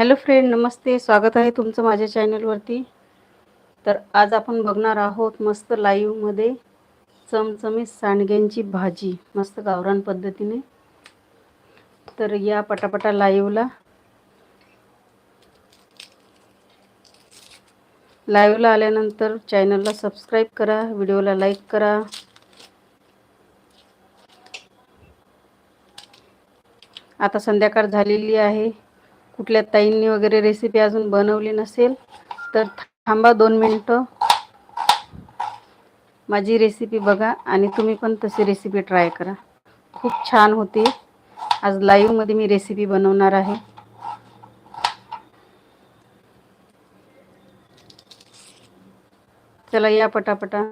Hello friend नमस्ते. स्वागत आहे तुमचं माझ्या चॅनलवरती. तर आज आपण बघणार आहोत मस्त लाईव्हमध्ये चमचमीत सांडग्यांची भाजी. मस्त गावरान पद्धतीने. तर या पटापटा लाईव्हला लाईव्हला आल्यानंतर चॅनलला सबस्क्राईब करा व्हिडिओला लाईक करा. आता संध्याकाळ झालेली आहे. कुठल्या ताईंनी वगैरे रेसिपी अजून बनवली नसेल तर थांबा दोन मिनटं. माझी रेसिपी बघा आणि तुम्ही पण तशी रेसिपी ट्राय करा. खूप छान होती. आज लाईव्हमध्ये मी रेसिपी बनवणार आहे. चला या पटापटा.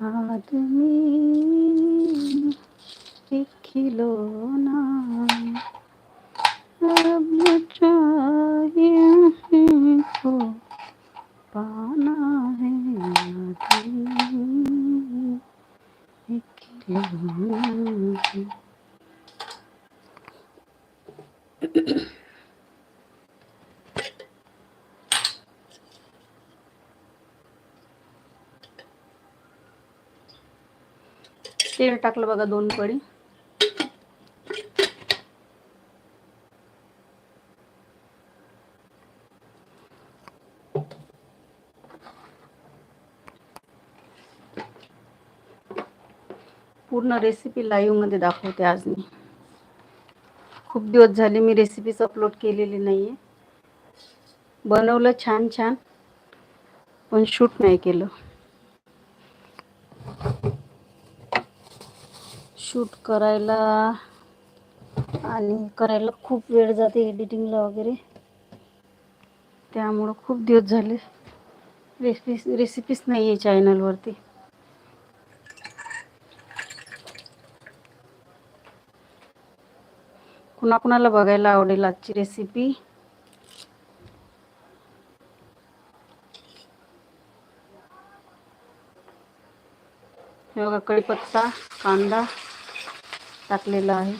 আদমি দেখিল না। टाकलं बघा दोन पडी पूर्ण रेसिपी लाईव्हमध्ये दाखवते आज मी. खूप दिवस झाले मी रेसिपीच अपलोड केलेली नाही आहे बनवलं छान छान पण शूट नाही केलं. शूट करायला आणि करायला खूप वेळ जाते एडिटिंगला वगैरे. त्यामुळं खूप दिवस झाले. रेसिपी रेसिपीच नाही आहे चॅनलवरती कुणाकुणाला बघायला आवडेल आजची रेसिपी बघा कढीपत्ता कांदा. टाकलेलं आहे.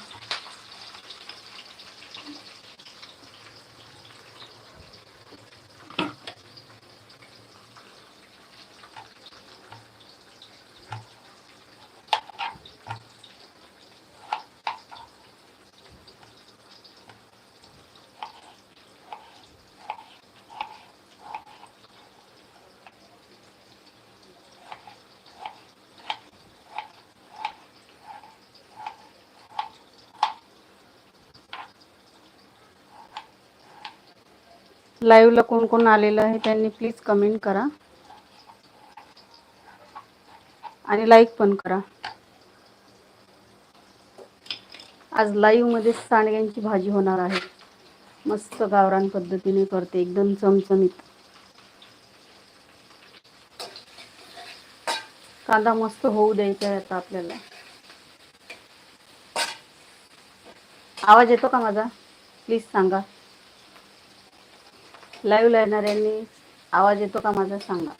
लाईव्हला कोण कोण आलेलं आहे त्यांनी प्लीज कमेंट करा. आणि लाईक पण करा. आज लाईव्हमध्ये सांडग्यांची भाजी होणार आहे. मस्त गावरान पद्धतीने करते एकदम चमचमीत. कांदा मस्त होऊ द्यायचा आहे आता आपल्याला. आवाज येतो का माझा? प्लीज सांगा. लाईव्ह येणाऱ्यांनी आवाज येतो का माझा सांगा.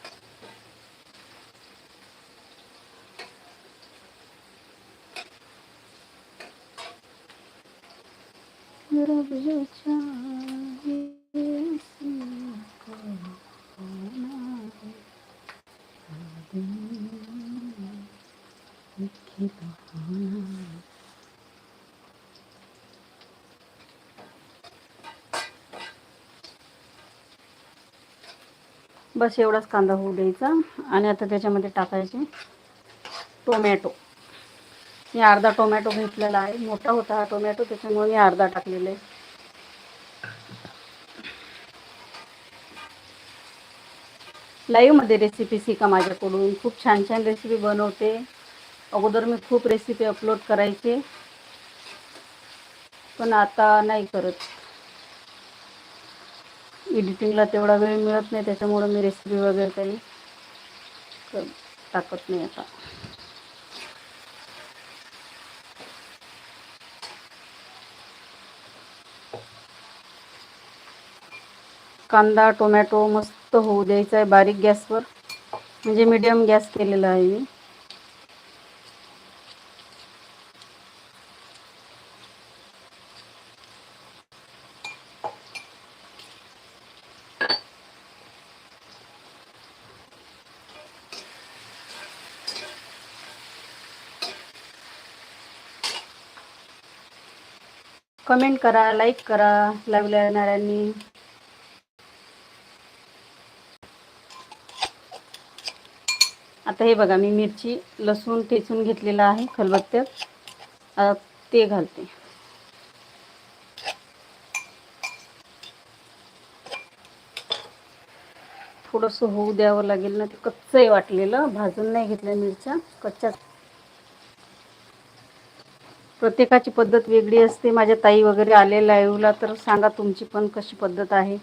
बस एवढाच कांदा होऊ द्यायचा. आणि आता त्याच्यामध्ये टाकायचे टोमॅटो. मी अर्धा टोमॅटो घेतलेला आहे. मोठा होता हा टोमॅटो त्याच्यामुळे मी अर्धा टाकलेला आहे. लाईव्हमध्ये रेसिपी शिका माझ्याकडून. खूप छान छान रेसिपी बनवते. अगोदर मी खूप रेसिपी अपलोड करायचे. पण आता नाही करत. एडिटिंगला तेवढा वेळ मिळत नाही त्याच्यामुळं मी रेसिपी वगैरे काही टाकत नाही आता. कांदा टोमॅटो मस्त होऊ द्यायचा आहे बारीक गॅसवर. म्हणजे मीडियम गॅस केलेला आहे मी. कमेंट करा लाईक करा लावल्या येणाऱ्यांनी आता हे बघा मी मिरची लसूण ठेचून घेतलेला आहे खलबत्त्यात. ते घालते. थोडंसं होऊ द्यावं लागेल ना ते कच्चंही वाटलेलं. भाजून नाही घेतलं मिरच्या कच्च्या प्रत्येकाची पद्धत वेगळी असते. माझ्या ताई वगैरे आले लाईव्हला तर सांगा तुमची पण कशी पद्धत आहे?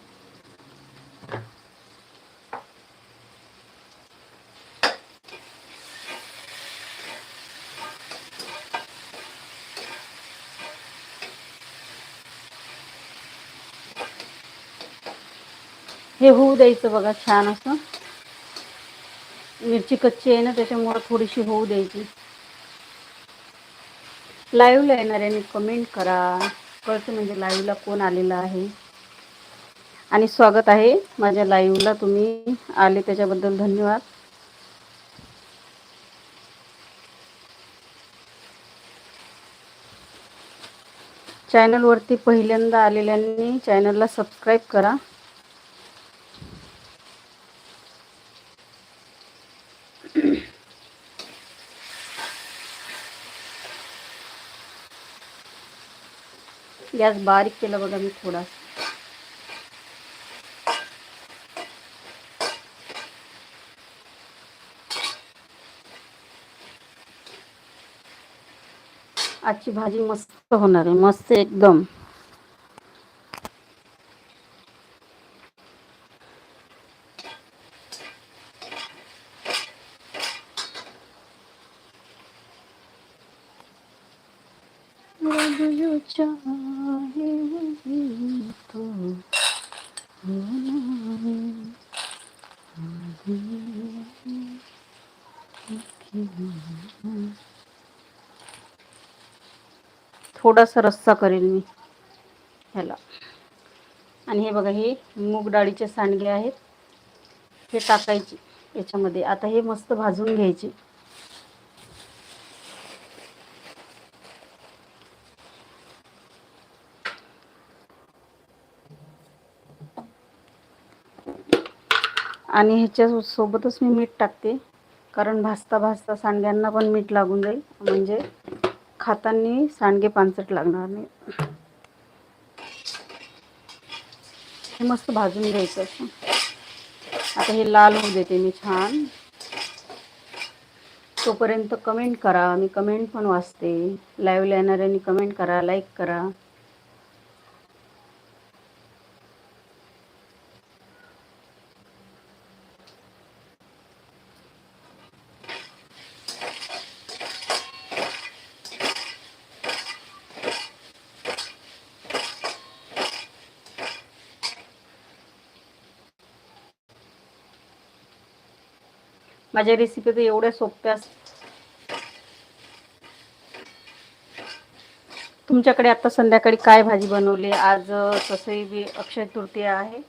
हे होऊ द्यायचं बघा छान असं. मिरची कच्ची आहे ना त्याच्यामुळं थोडीशी होऊ द्यायची. लाईव्हला येणाऱ्याने कमेंट करा. कळतं म्हणजे लाईव्हला कोण आलेला आहे. आणि स्वागत आहे माझ्या लाईव्हला तुम्ही आले त्याच्याबद्दल धन्यवाद. चॅनलवरती पहिल्यांदा आलेल्यांनी चॅनलला सबस्क्राईब करा. गॅस बारीक केलं बघा मी थोडा। आजची भाजी मस्त होणार आहे मस्त एकदम। थोडासा रस्सा करेल मी ह्याला. आणि हे बघा हे मूग डाळीचे सांडगे आहेत. हे टाकायचे याच्यामध्ये. आता हे मस्त भाजून घ्यायचे. आणि ह्याच्या सोबतच मी मीठ टाकते. कारण भाजता भाजता सांडग्यांना पण मीठ लागून जाईल. म्हणजे खाताना सांडगे पानसट लागणार नाही. हे मस्त भाजून घ्यायचं असं. आता हे लाल होऊ देते मी छान. तोपर्यंत कमेंट करा. मी कमेंट पण वाचते. लाईव्हला येणाऱ्यांनी कमेंट करा लाईक करा. माझ्या रेसिपी तर एवढ्या सोप्या तुमच्याकडे आता संध्याकाळी काय भाजी बनवली? आज तसंही बी अक्षय तृतीया आहे.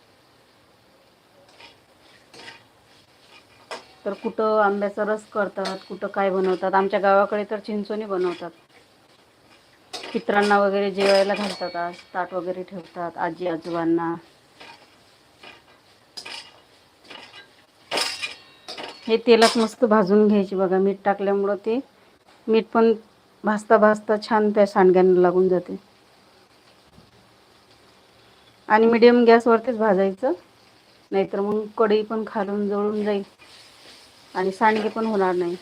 तर कुठं आंब्याचा रस करतात कुठं काय बनवतात? आमच्या गावाकडे तर चिंचोनी बनवतात. पित्रांना वगैरे जेवायला घालतात आज ताट वगैरे ठेवतात आजी आजोबांना हे तेलात मस्त भाजून घ्यायची बघा. मीठ टाकल्यामुळं ते मीठ पण भाजता भाजता छान त्या सांडग्यांना लागून जाते. आणि मिडियम गॅसवरतीच भाजायचं. नाहीतर मग कढई पण खालून जळून जाईल. आणि सांडगे पण होणार नाही.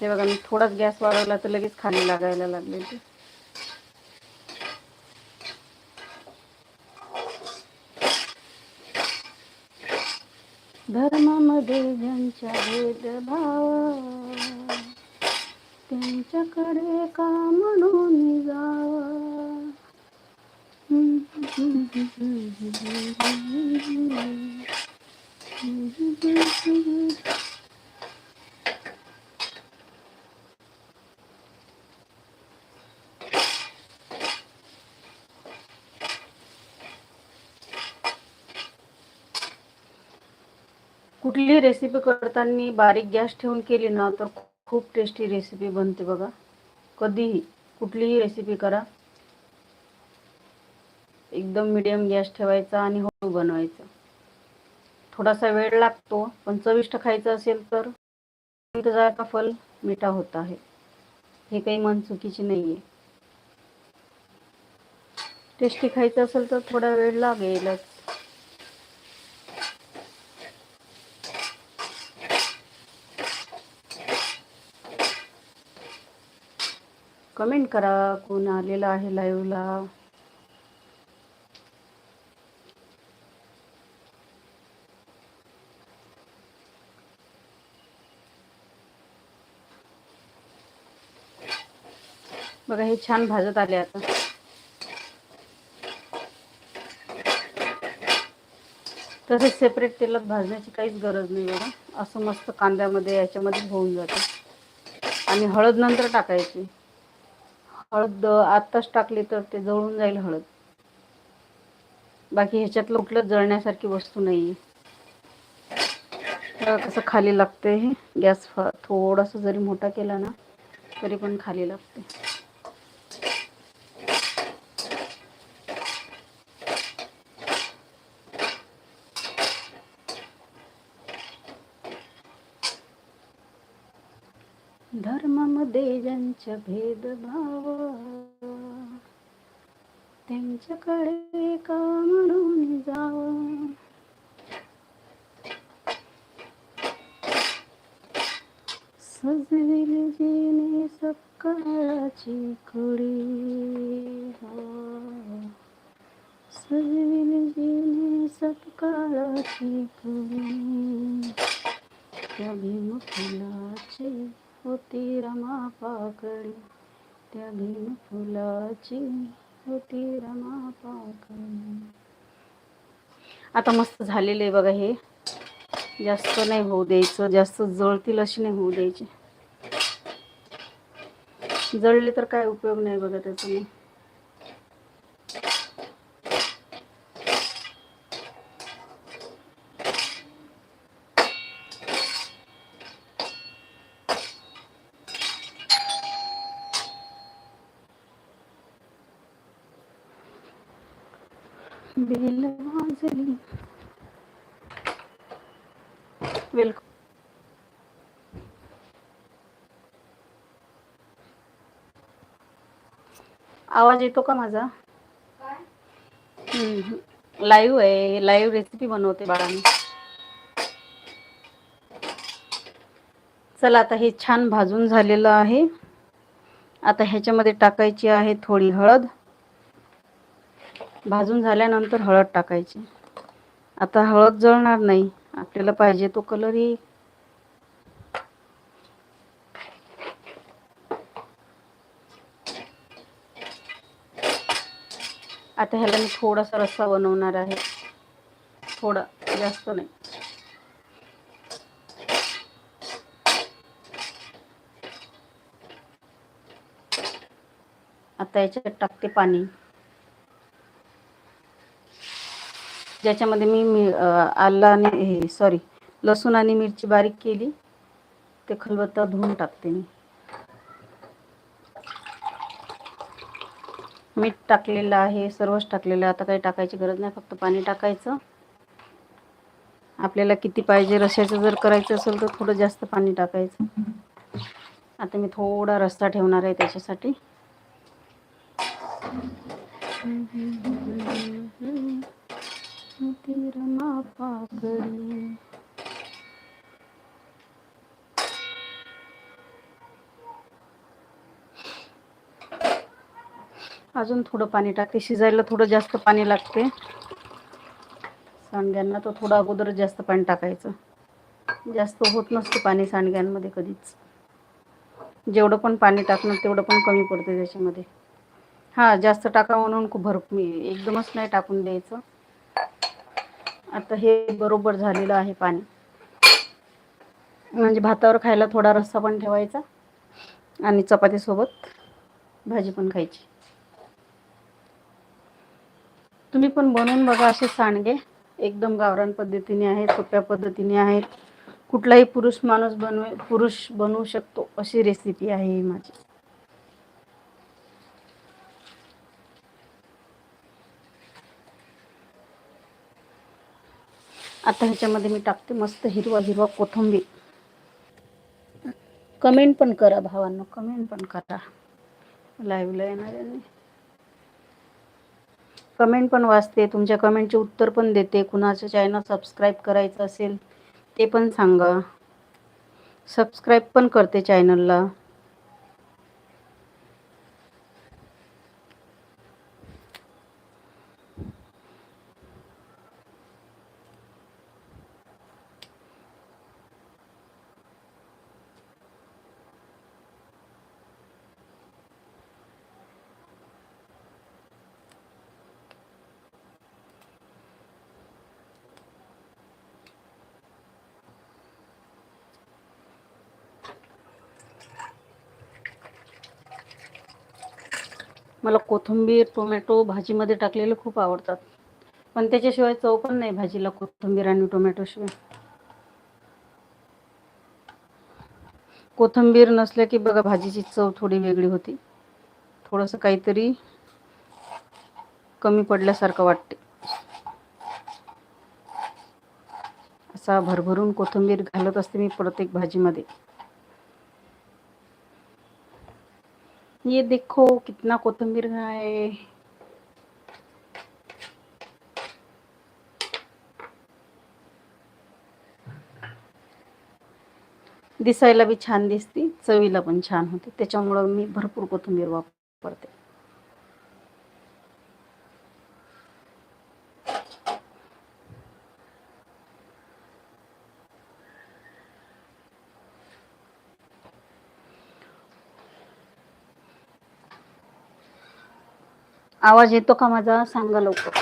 ते बघा मी थोडाच गॅस वाढवला तर लगेच खाली लागायला लागले ते. धर्मामध्ये ज्यांच्या भेदभाव त्यांच्याकडे का म्हणून जावं कुठली रेसिपी करताना बारीक गॅस ठेवून केली ना तर खूप टेस्टी रेसिपी बनते बघा. कधीही कुठलीही रेसिपी करा. एकदम मिडियम गॅस ठेवायचा आणि हळू बनवायचा. थोडासा वेळ लागतो पण चविष्ट खायचं असेल तर का फल मिठा होत आहे. हे काही मन चुकीची नाही आहे टेस्टी खायचं असेल तर थोडा वेळ लागेलच. कमेंट करा कोण आलेलं आहे लाईव्हला बघा हे छान भाजत आले आता. तसेच सेपरेट तेलात भाजण्याची काहीच गरज नाही बघा असं मस्त कांद्यामध्ये याच्यामध्ये होऊन जातं. आणि हळद नंतर टाकायची. हळद आत्ताच टाकली तर ते जळून जाईल हळद. बाकी ह्याच्यातलं कुठलं जळण्यासारखी वस्तू नाही. आहे कसं खाली लागते हे. गॅस थोडासा जरी मोठा केला ना तरी पण खाली लागते धर्मामध्ये ज्यांच्या भेदभाव त्यांच्याकडे का म्हणून जावं? सजविल जीने सकाळची कुडी सजविल जीने सकाळची कुडी त्या भीम होती रमा पाकळी. त्या भीम फुलाची होती रमा पाकळी. आता मस्त झालेलं आहे बघा हे. जास्त नाही होऊ द्यायचं जास्त जळतील अशी नाही होऊ द्यायची. जळले तर काय उपयोग नाही बघा त्याचा. बेल वाजली वेलकम आवाज येतो का माझा? लाईव्ह आहे. लाईव्ह रेसिपी बनवते बाळाने. चला आता हे छान भाजून झालेलं आहे. आता ह्याच्यामध्ये टाकायची आहे थोडी हळद. भाजून झाल्यानंतर हळद टाकायची. आता हळद जळणार नाही. आपल्याला पाहिजे तो कलर येईल आता ह्याला मी थोडासा रस्सा बनवणार आहे. थोडा जास्त नाही. आता याच्यात टाकते पाणी. ज्याच्यामध्ये मी आलं आणि हे सॉरी लसूण आणि मिरची बारीक केली. ते खलबत्ता धुवून टाकते मी. मीठ टाकलेलं आहे सर्वच टाकलेलं आता काही टाकायची गरज नाही फक्त पाणी टाकायचं. आपल्याला किती पाहिजे रश्याचं जर करायचं असेल तर थोडं जास्त पाणी टाकायचं. आता मी थोडा रस्ता ठेवणार आहे त्याच्यासाठी. તીરમાં પાઘડી अजून थोडं पाणी टाकते शिजायला थोडं जास्त पाणी लागते. सांडग्यांना तर थोडं अगोदर जास्त पाणी टाकायचं. जास्त होत नसतं पाणी सांडग्यांमध्ये कधीच. जेवढं पण पाणी टाकणार तेवढं पण कमी पडते त्याच्यामध्ये. हां जास्त टाका म्हणून खूप भरपूर एकदमच नाही टाकून द्यायचं. आता हे बरोबर झालेलं आहे पाणी. म्हणजे भातावर खायला थोडा रस्सा पण ठेवायचा आणि चपातीसोबत भाजी पण खायची. तुम्ही पण बनवून बघा असे सांडगे. एकदम गावरान पद्धतीने आहेत सोप्या पद्धतीने आहेत. कुठलाही पुरुष माणूस बनवे पुरुष बनवू शकतो अशी रेसिपी आहे ही माझी. आता ह्याच्यामध्ये मी टाकते मस्त हिरवा हिरवा कोथंबीर. कमेंट पण करा भावांनो कमेंट पण करा. लाईव्हला येणाऱ्यांनी कमेंट पण वाचते तुमच्या कमेंटचे उत्तर पण देते. कुणाचं चॅनल सबस्क्राईब करायचं असेल ते पण सांगा. सबस्क्राईब पण करते चॅनलला मला कोथिंबीर टोमॅटो भाजीमध्ये टाकलेले खूप आवडतात. पण त्याच्याशिवाय चव पण नाही भाजीला कोथिंबीर आणि टोमॅटोशिवाय. कोथिंबीर नसल्या की बघा भाजीची चव थोडी वेगळी होती. थोडंसं काहीतरी कमी पडल्यासारखं वाटते. असा भरभरून कोथिंबीर घालत असते मी प्रत्येक भाजीमध्ये. ये देखो कितना कोथिंबीर है। दिसायला बी छान दिसते चवीला पण छान होते. त्याच्यामुळं मी भरपूर कोथिंबीर वापरते. आवाज येतो का माझा? सांगा लवकर.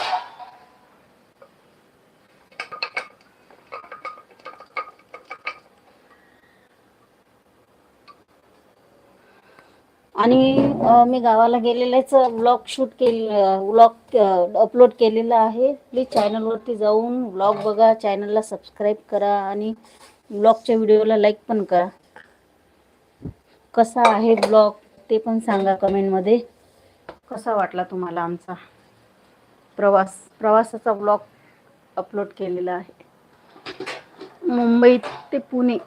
आणि मी गावाला गेलेलेच ब्लॉग शूट केले ब्लॉग अपलोड केलेला आहे. प्लीज चॅनलवरती जाऊन ब्लॉग बघा. चॅनलला सबस्क्राईब करा आणि ब्लॉगच्या व्हिडिओला लाईक पण करा. कसा आहे ब्लॉग ते पण सांगा कमेंटमध्ये कसा वाटला तुम्हाला आमचा प्रवास? प्रवासाचा ब्लॉग अपलोड केलेला आहे. मुंबई ते पुणे.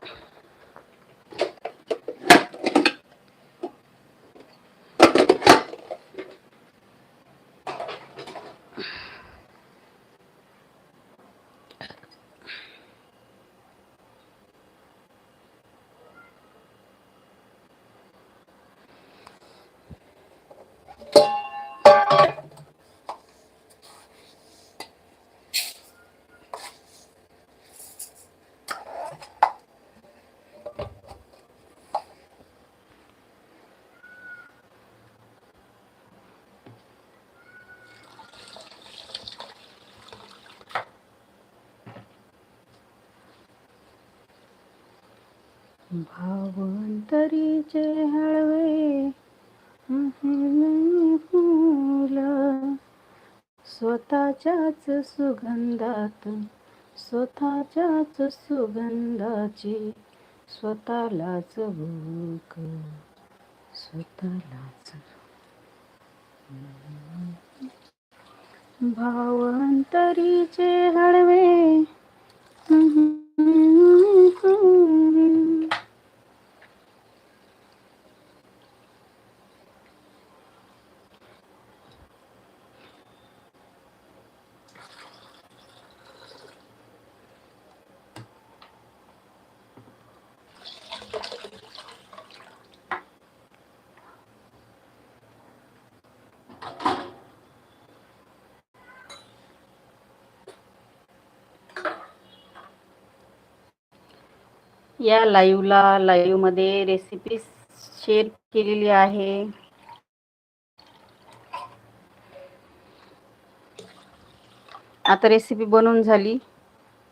भावंतरीचे हळवे फूल. स्वतःच्याच सुगंधात स्वतःच्याच सुगंधाची स्वतःलाच भूक स्वतःलाच. भावंतरीचे हळवे या लाईव्हला लाईव्हमध्ये रेसिपी शेअर केलेली आहे. आता रेसिपी बनवून झाली.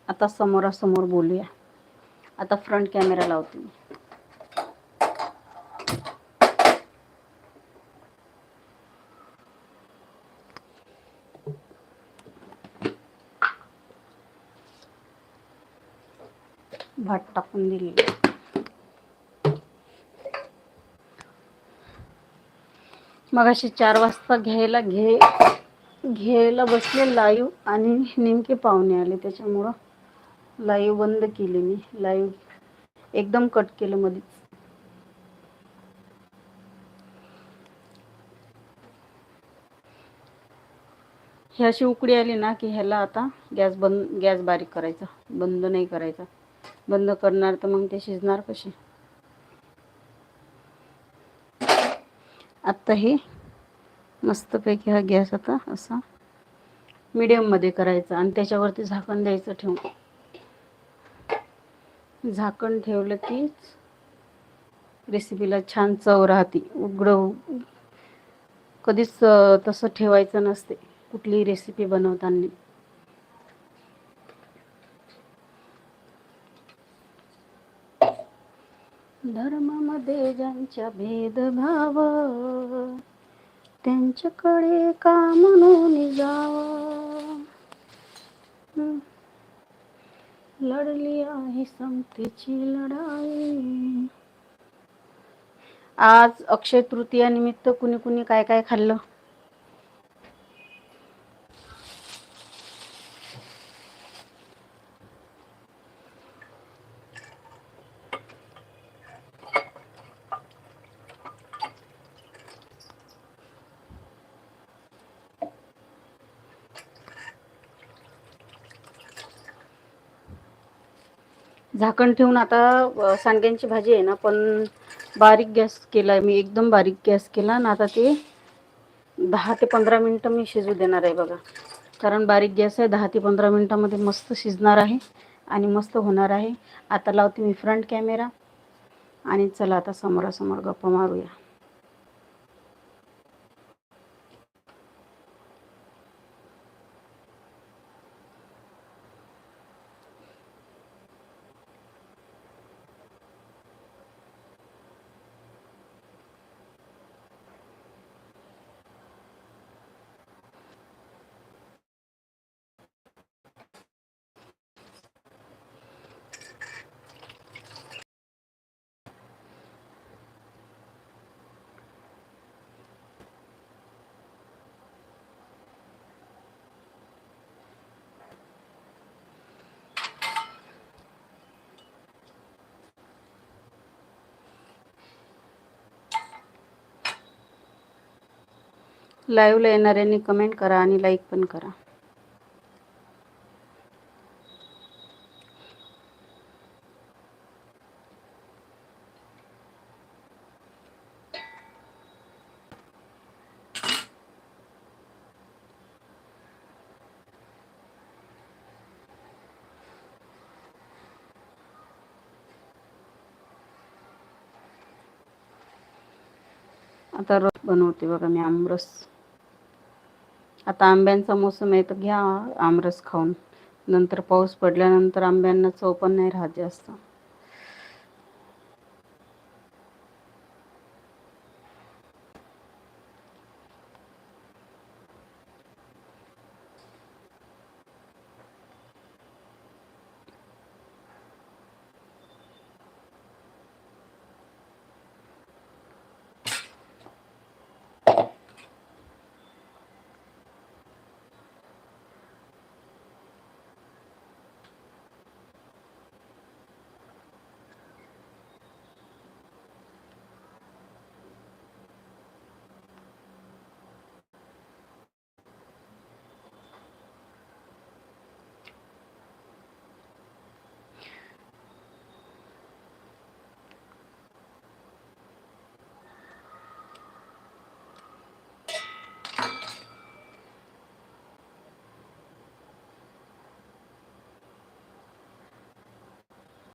आता समोरासमोर बोलूया. आता फ्रंट कॅमेरा लावते मी. भात टाकून दिली. मग अशी चार वाजता घ्यायला घे घ्यायला बसले लाईव्ह आणि नेमके पाहुणे आले. त्याच्यामुळं लाईव्ह बंद केली मी. लाईव्ह एकदम कट केलं मध्येच ही अशी उकडी आली ना की ह्याला आता गॅस बंद गॅस बारीक करायचा. बंद नाही करायचा. बंद करणार तर मग ते शिजणार कशी आत्ता हे मस्तपैकी हा गॅस आता असा मीडियममध्ये करायचा आणि त्याच्यावरती झाकण द्यायचं ठेवून. झाकण ठेवलं कीच रेसिपीला छान चव राहते. उघडं कधीच तसं ठेवायचं नसते. कुठलीही रेसिपी बनवताना. धर्मामध्ये ज्यांच्या भेदभाव त्यांच्याकडे का म्हणून जाव? लढली आहे समतेची लढाई. आज अक्षय तृतीया निमित्त कुणी कुणी काय काय खाल्लं? झाकण ठेवून आता सांडग्यांची भाजी आहे ना पण बारीक गॅस केला मी एकदम बारीक गॅस केला ना आता ते दहा ते पंधरा मिनटं मी शिजू देणार आहे बघा. कारण बारीक गॅस आहे दहा ते पंधरा मिनटामध्ये मस्त शिजणार आहे आणि मस्त होणार आहे. आता लावते मी फ्रंट कॅमेरा आणि चला आता समोरासमोर गप्पा मारूया. लाईव्हला येणाऱ्यांनी कमेंट करा आणि लाईक पण करा. आता रस बनवते बघा मी आमरस. आता आंब्यांचा मोसम आहे तर घ्या आमरस खाऊन. नंतर पाऊस पडल्यानंतर आंब्यांना चव पण नाही राहत जास्त.